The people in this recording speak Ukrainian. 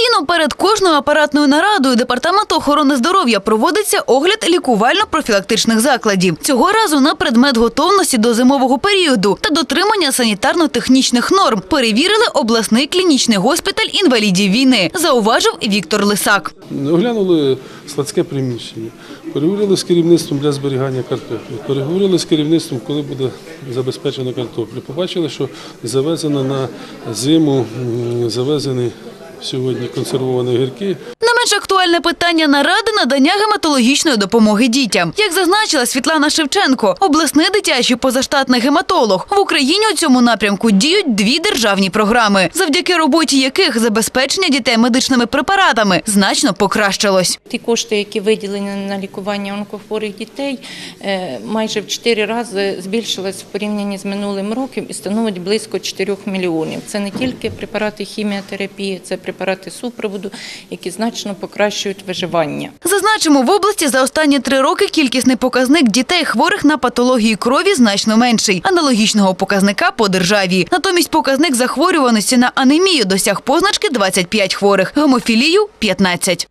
Традиційно перед кожною апаратною нарадою департаменту охорони здоров'я проводиться огляд лікувально-профілактичних закладів. Цього разу на предмет готовності до зимового періоду та дотримання санітарно-технічних норм перевірили обласний клінічний госпіталь інвалідів війни. Зауважив Віктор Лисак. Оглянули складське приміщення, переговорили з керівництвом для зберігання картоплі, переговорили з керівництвом, коли буде забезпечено картоплю. Побачили, що завезено на зиму, м, завезені сьогодні консервовані гірки. Не менш актуальне питання наради надання гематологічної допомоги дітям. Як зазначила Світлана Шевченко, обласний дитячий позаштатний гематолог в Україні у цьому напрямку діють дві державні програми, завдяки роботі яких забезпечення дітей медичними препаратами значно покращилось. Ті кошти, які виділені на лікування онкохворих дітей, е, майже в 4 рази збільшились в порівнянні з минулим роком і становить близько 4 мільйонів. Це не тільки препарати хіміотерапії, це препарати супроводу, які значно покращують виживання. Зазначимо, в області за останні три роки кількісний показник дітей хворих на патології крові значно менший аналогічного показника по державі. Натомість показник захворюваності на анемію досяг позначки 25 хворих, гомофілію 15.